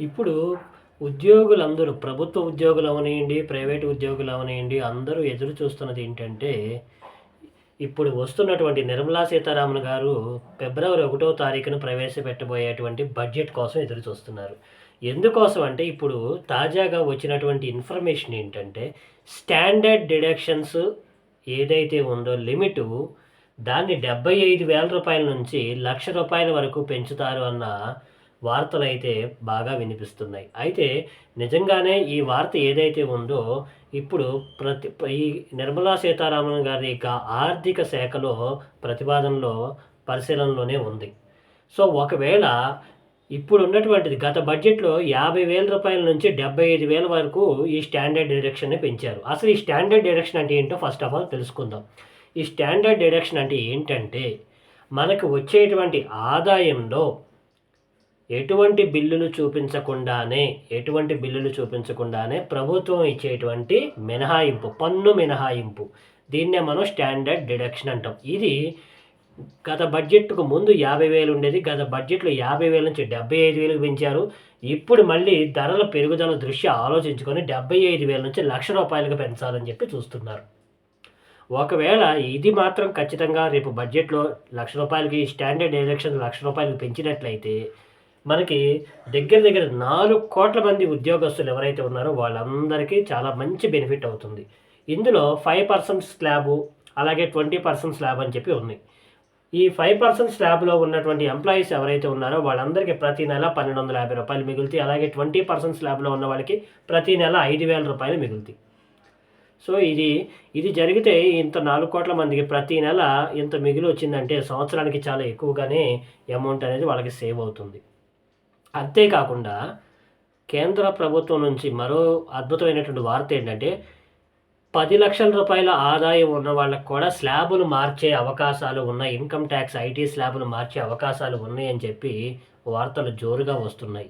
ఇప్పుడు ఉద్యోగులందరూ ప్రభుత్వ ఉద్యోగులు అవనివ్వండి ప్రైవేట్ ఉద్యోగులు అవనివ్వండి అందరూ ఎదురు చూస్తున్నది ఏంటంటే ఇప్పుడు వస్తున్నటువంటి నిర్మలా సీతారామన్ గారు ఫిబ్రవరి ఒకటో తారీఖున ప్రవేశపెట్టబోయేటువంటి బడ్జెట్ కోసం ఎదురు చూస్తున్నారు. ఎందుకోసం అంటే ఇప్పుడు తాజాగా వచ్చినటువంటి ఇన్ఫర్మేషన్ ఏంటంటే స్టాండర్డ్ డిడక్షన్స్ ఏదైతే ఉందో లిమిటు దాన్ని డెబ్బై ఐదు వేల రూపాయల నుంచి లక్ష రూపాయల వరకు పెంచుతారు అన్న వార్తలు అయితే బాగా వినిపిస్తున్నాయి. అయితే నిజంగానే ఈ వార్త ఏదైతే ఉందో ఇప్పుడు ప్రతి ఈ నిర్మలా సీతారామన్ గారి యొక్క ఆర్థిక శాఖలో ప్రతిపాదనలో పరిశీలనలోనే ఉంది. సో ఒకవేళ ఇప్పుడు ఉన్నటువంటిది గత బడ్జెట్లో యాభై వేల రూపాయల నుంచి డెబ్బై ఐదు వేల వరకు ఈ స్టాండర్డ్ డిడక్షన్ని పెంచారు. అసలు ఈ స్టాండర్డ్ డిడక్షన్ అంటే ఏంటో ఫస్ట్ ఆఫ్ ఆల్ తెలుసుకుందాం. ఈ స్టాండర్డ్ డిడక్షన్ అంటే ఏంటంటే మనకు వచ్చేటువంటి ఆదాయంలో ఎటువంటి బిల్లులు చూపించకుండానే ఎటువంటి బిల్లులు చూపించకుండానే ప్రభుత్వం ఇచ్చేటువంటి మినహాయింపు పన్ను మినహాయింపు. దీన్నే మనం స్టాండర్డ్ డిడక్షన్ అంటాం. ఇది గత బడ్జెట్కు ముందు యాభై వేలు ఉండేది గత బడ్జెట్లో యాభై వేల నుంచి డెబ్బై ఐదు వేలకు పెంచారు. ఇప్పుడు మళ్ళీ ధరల పెరుగుదల దృష్ట్యా ఆలోచించుకొని డెబ్బై ఐదు వేల నుంచి లక్ష రూపాయలకు పెంచాలని చెప్పి చూస్తున్నారు. ఒకవేళ ఇది మాత్రం ఖచ్చితంగా రేపు బడ్జెట్లో లక్ష రూపాయలకి స్టాండర్డ్ ఎలక్షన్ లక్ష రూపాయలకు పెంచినట్లయితే మనకి దగ్గర దగ్గర నాలుగు కోట్ల మంది ఉద్యోగస్తులు ఎవరైతే ఉన్నారో వాళ్ళందరికీ చాలా మంచి బెనిఫిట్ అవుతుంది. ఇందులో ఫైవ్ పర్సెంట్ స్లాబు అలాగే ట్వంటీ పర్సెంట్ స్లాబ్ అని చెప్పి ఉన్నాయి. ఈ ఫైవ్ పర్సెంట్ స్లాబ్లో ఉన్నటువంటి ఎంప్లాయీస్ ఎవరైతే ఉన్నారో వాళ్ళందరికీ ప్రతి నెల పన్నెండు వందల యాభై రూపాయలు మిగులుతాయి. అలాగే ట్వంటీ పర్సెంట్ స్లాబ్లో ఉన్న వాళ్ళకి ప్రతి నెల ఐదు వేల రూపాయలు మిగులుతాయి. సో ఇది ఇది జరిగితే ఇంత నాలుగు కోట్ల మందికి ప్రతి నెల ఇంత మిగిలి వచ్చిందంటే సంవత్సరానికి చాలా ఎక్కువగానే అమౌంట్ అనేది వాళ్ళకి సేవ్ అవుతుంది. అంతేకాకుండా కేంద్ర ప్రభుత్వం నుంచి మరో అద్భుతమైనటువంటి వార్త ఏంటంటే పది లక్షల రూపాయల ఆదాయం ఉన్న వాళ్ళకు కూడా స్లాబులు మార్చే అవకాశాలు ఉన్నాయి. ఇన్కమ్ ట్యాక్స్ ఐటీ స్లాబులు మార్చే అవకాశాలు ఉన్నాయని చెప్పి వార్తలు జోరుగా వస్తున్నాయి.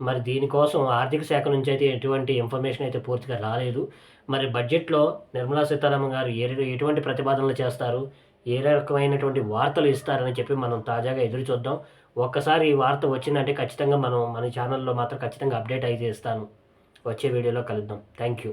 మరి దీనికోసం ఆర్థిక శాఖ నుంచి అయితే ఎటువంటి ఇన్ఫర్మేషన్ అయితే పూర్తిగా రాలేదు. మరి బడ్జెట్లో నిర్మలా సీతారామన్ గారు ఎటువంటి ప్రతిపాదనలు చేస్తారు? ఏ రకమైనటువంటి వార్తలు ఇస్తారని చెప్పి మనం తాజాగా ఎదురు చూద్దాం. ఒక్కసారి ఈ వార్త వచ్చిందంటే ఖచ్చితంగా మనం మన ఛానల్లో మాత్రం ఖచ్చితంగా అప్డేట్ అయితే ఇస్తాను. వచ్చే వీడియోలో కలుద్దాం. Thank you.